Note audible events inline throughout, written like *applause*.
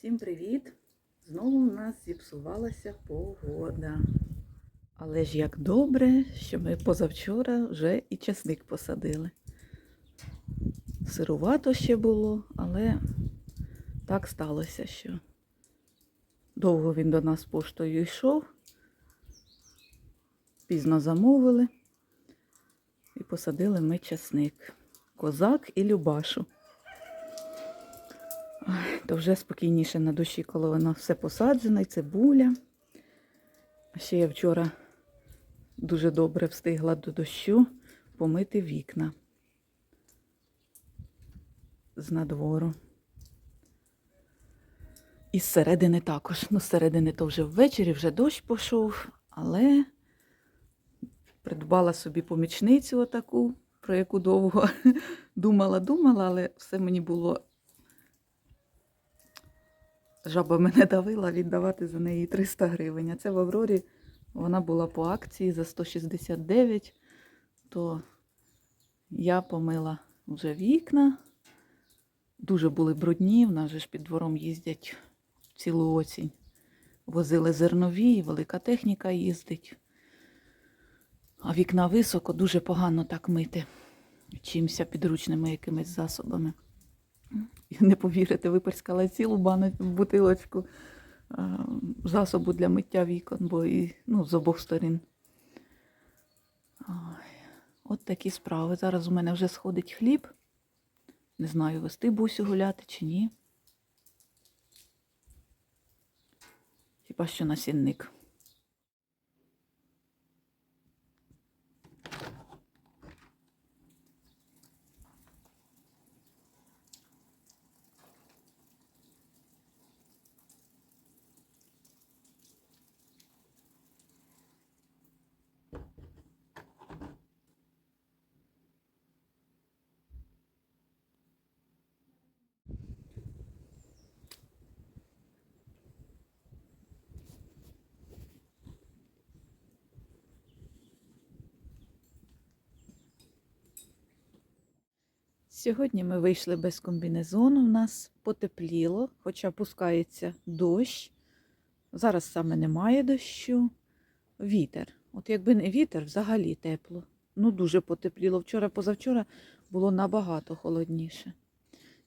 Всім привіт! Знову у нас зіпсувалася погода. Але ж як добре, що ми позавчора вже і часник посадили. Сирувато ще було, але так сталося, що довго він до нас поштою йшов, пізно замовили і посадили ми часник. Козак і Любашу. То вже спокійніше на душі, коли воно все посаджено, і цибуля. А ще я вчора дуже добре встигла до дощу помити вікна з надвору. І зсередини також. Ну, зсередини то вже ввечері, вже дощ пішов, але придбала собі помічницю отаку, про яку довго *laughs* думала, думала, але все мені було Жаба мене давила віддавати за неї 300 гривень. А це в Аврорі вона була по акції за 169, то я помила вже вікна. Дуже були брудні, в нас же ж під двором їздять цілу осінь. Возили зернові, велика техніка їздить. А вікна високо, дуже погано так мити. Чимся підручними якимись засобами. *laughs* Не повірите, виперскала цілу бутилочку засобу для миття вікон, бо і ну, з обох сторін. От такі справи. Зараз у мене вже сходить хліб. Не знаю, вести бусю гуляти чи ні. Хіба що на Сьогодні ми вийшли без комбінезону. У нас потепліло, хоча пускається дощ. Зараз саме немає дощу. Вітер. От якби не вітер, взагалі тепло. Ну, дуже потепліло. Вчора, позавчора було набагато холодніше.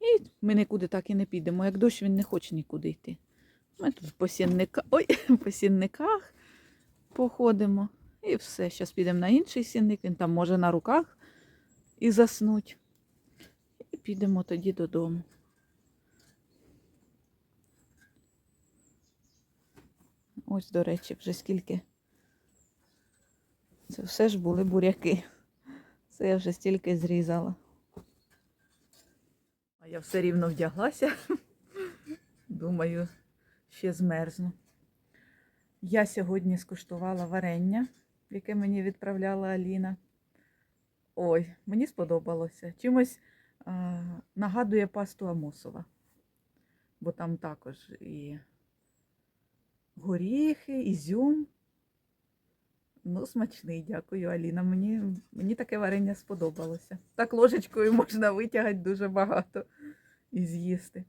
І ми нікуди так і не підемо. Як дощ, він не хоче нікуди йти. Ми тут по, сінника... Ой, *laughs* по сінниках походимо. І все. Зараз підемо на інший сінник. Він там може на руках і заснуть. Підемо тоді додому. Ось, до речі, вже скільки. Це все ж були буряки. Це я вже стільки зрізала. А я все рівно вдяглася. Думаю, ще змерзну. Я сьогодні скуштувала варення, яке мені відправляла Аліна. Ой, мені сподобалося. Чимось нагадує пасту Амосова. Бо там також і горіхи, ізюм. Ну, смачний, дякую, Аліна. Мені, мені таке варення сподобалося. Так ложечкою можна витягати дуже багато і з'їсти.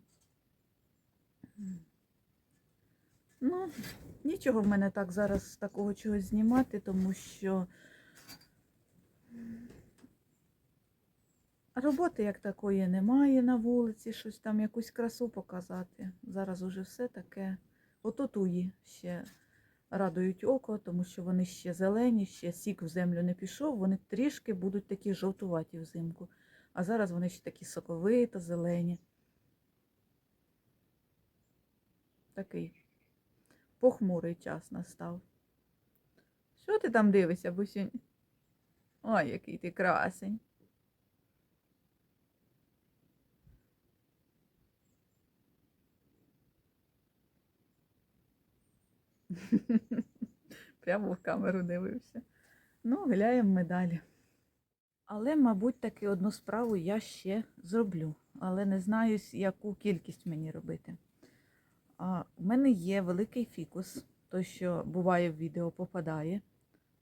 Ну, нічого в мене так зараз такого чогось знімати, тому що роботи як такої немає на вулиці, щось там якусь красу показати. Зараз уже все таке. Ото туї ще радують око, тому що вони ще зелені, ще сік в землю не пішов, вони трішки будуть такі жовтуваті взимку. А зараз вони ще такі соковито, зелені. Такий похмурий час настав. Що ти там дивишся, бусінь? Ой, який ти красень. *laughs* Прямо в камеру дивився. Ну, гуляємо ми далі. Але, мабуть, таки одну справу я ще зроблю. Але не знаю, яку кількість мені робити. А, У мене є великий фікус, той, що буває в відео, попадає.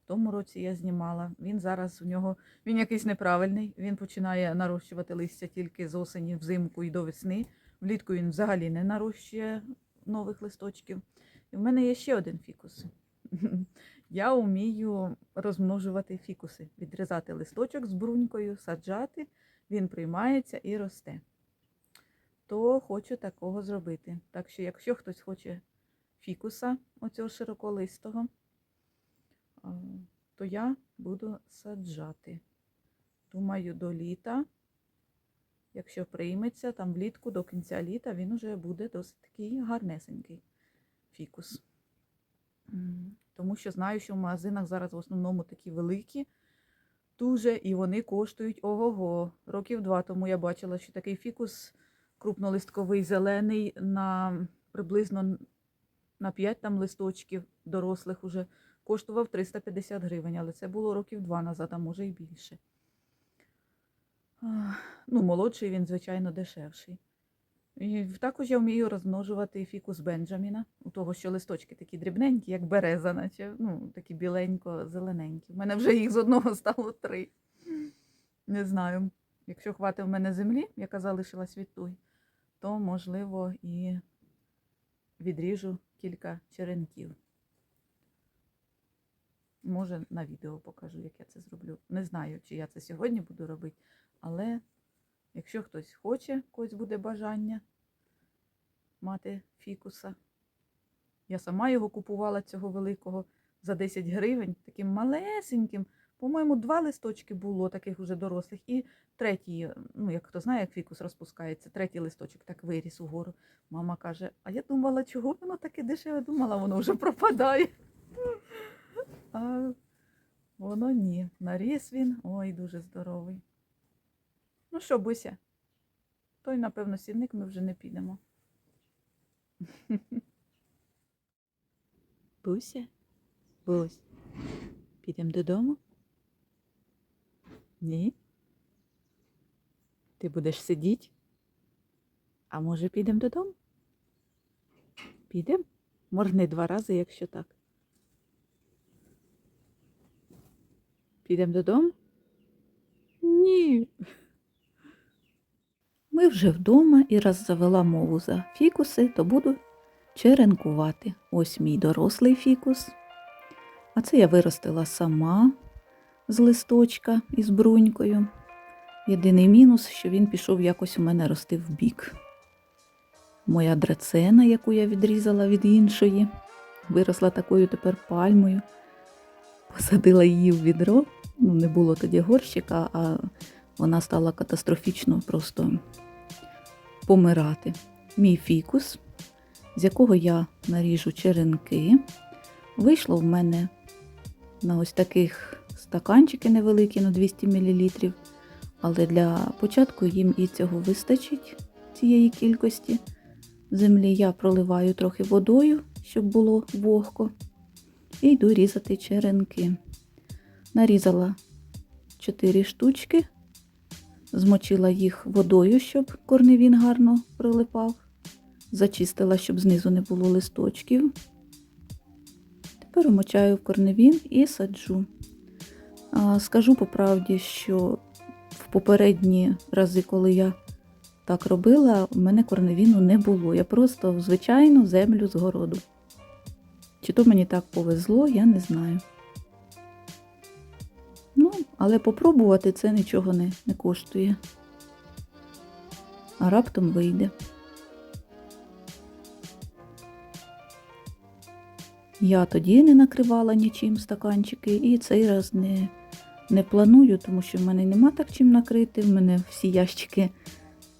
В тому році я знімала. Він зараз у нього він якийсь неправильний. Він починає нарощувати листя тільки з осені, взимку і до весни. Влітку він взагалі не нарощує нових листочків. І в мене є ще один фікус. *laughs* Я вмію розмножувати фікуси, відрізати листочок з брунькою, саджати, він приймається і росте. То хочу такого зробити. Так що, якщо хтось хоче фікуса, оцього широколистого, то я буду саджати. Думаю, до літа, якщо прийметься, там влітку до кінця літа він уже буде досить такий гарнесенький фікус. Тому що знаю, що в магазинах зараз в основному такі великі, дуже, і вони коштують ого-го. Років два тому я бачила, що такий фікус крупнолистковий зелений на приблизно на 5 там листочків дорослих уже коштував 350 гривень, але це було років два назад, а може і більше. Ну, молодший він, звичайно, дешевший. І також я вмію розмножувати фікус Бенджаміна, у того, що листочки такі дрібненькі, як береза, наче ну, такі біленько-зелененькі. У мене вже їх з одного стало три. Не знаю. Якщо хватить в мене землі, яка залишилась від той, то можливо і відріжу кілька черенків. Може, на відео покажу, як я це зроблю. Не знаю, чи я це сьогодні буду робити, але якщо хтось хоче, когось буде бажання мати фікуса. Я сама його купувала цього великого за 10 гривень, таким малесеньким. По-моєму, два листочки було таких уже дорослих, і третій, ну як хто знає, як фікус розпускається, третій листочок так виріс угору. Мама каже: А я думала, чого воно таке дешеве? Думала, воно вже пропадає. А воно ні. Наріс він, ой, дуже здоровий. Ну що, Буся? Той, напевно, сівник ми вже не підемо. *laughs* Буся? Бусь, підемо додому? Ні? Ти будеш сидіти? А може підемо додому? Підемо? Моргни два рази, якщо так. Підемо додому? Ні. Ми вже вдома і раз завела мову за фікуси, то буду черенкувати. Ось мій дорослий фікус. А це я виростила сама з листочка із брунькою. Єдиний мінус, що він пішов якось у мене рости в бік. Моя драцена, яку я відрізала від іншої, виросла такою тепер пальмою. Посадила її в відро. Ну, не було тоді горщика, а вона стала катастрофічно просто помирати. Мій фікус, з якого я наріжу черенки, вийшло в мене на ось таких стаканчики невеликі на 200 мл. Але для початку їм і цього вистачить, цієї кількості землі. Я проливаю трохи водою, щоб було вогко. І йду різати черенки. Нарізала 4 штучки, змочила їх водою, щоб корневін гарно прилипав. Зачистила, щоб знизу не було листочків. Тепер вмочаю корневін і саджу. Скажу по правді, що в попередні рази, коли я так робила, в мене корневіну не було. Я просто в звичайну землю з городу. Чи то мені так повезло, я не знаю. Але попробувати це нічого не, не коштує. А раптом вийде. Я тоді не накривала нічим стаканчики і цей раз не, не планую, тому що в мене нема так чим накрити. В мене всі ящики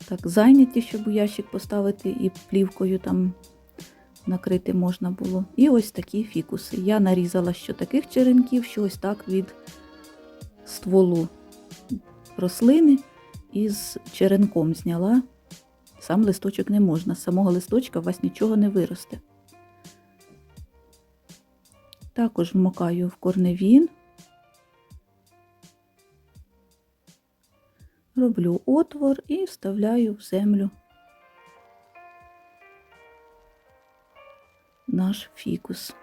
так зайняті, щоб у ящик поставити і плівкою там накрити можна було. І ось такі фікуси. Я нарізала що таких черенків, що ось так від стволу рослини і з черенком зняла. Сам листочок не можна, з самого листочка у вас нічого не виросте. Також вмокаю в корневін, роблю отвор і вставляю в землю наш фікус.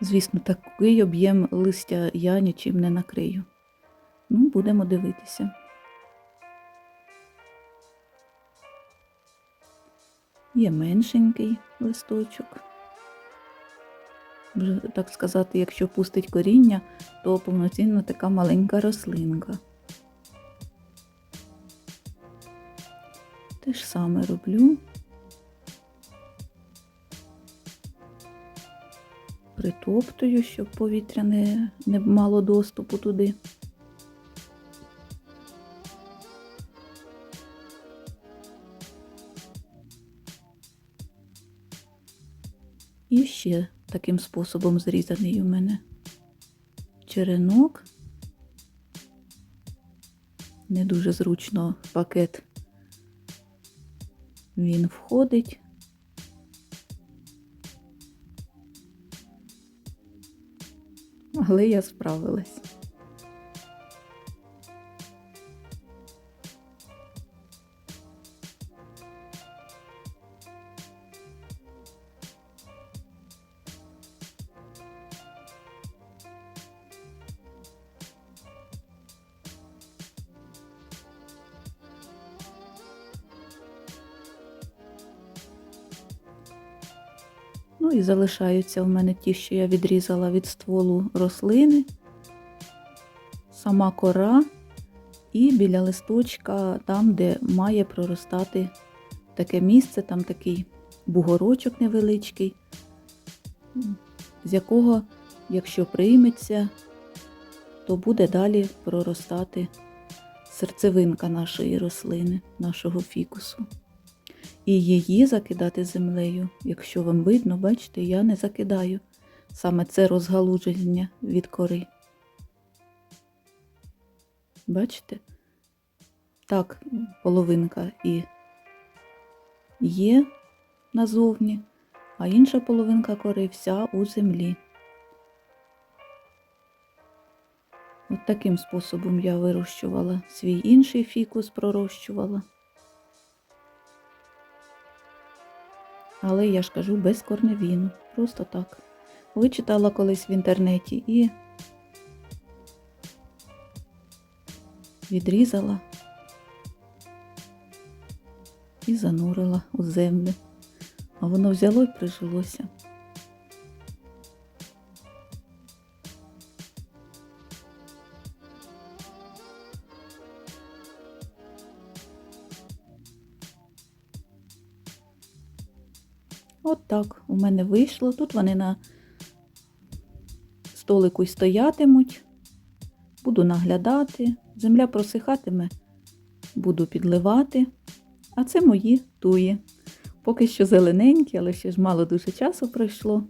Звісно, такий об'єм листя я нічим не накрию. Ну, будемо дивитися. Є меншенький листочок. Вже, так сказати, якщо пустить коріння, то повноцінно така маленька рослинка. Те ж саме роблю. Притоптую, щоб повітря не, не мало доступу туди. І ще таким способом зрізаний у мене черенок. Не дуже зручно пакет він входить. Але я справилась. Ну і залишаються в мене ті, що я відрізала від стволу рослини, сама кора і біля листочка, там, де має проростати таке місце, там такий бугорочок невеличкий, з якого, якщо прийметься, то буде далі проростати серцевинка нашої рослини, нашого фікусу. І її закидати землею, якщо вам видно, бачите, я не закидаю. Саме це розгалудження від кори. Бачите? Так, половинка і є назовні, а інша половинка кори вся у землі. От таким способом я вирощувала свій інший фікус, пророщувала. Але я ж кажу без корневіну, просто так. Вичитала колись в інтернеті і відрізала і занурила у землю. А воно взяло і прижилося. От так у мене вийшло. Тут вони на столику й стоятимуть. Буду наглядати. Земля просихатиме, буду підливати. А це мої туї. Поки що зелененькі, але ще ж мало дуже часу пройшло.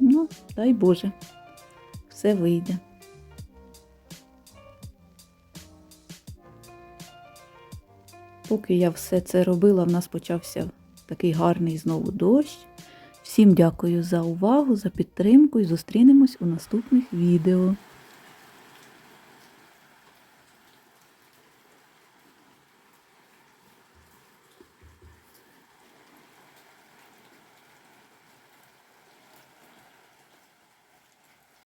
Ну, дай Боже, все вийде. Поки я все це робила, в нас почався такий гарний знову дощ. Всім дякую за увагу, за підтримку і зустрінемось у наступних відео.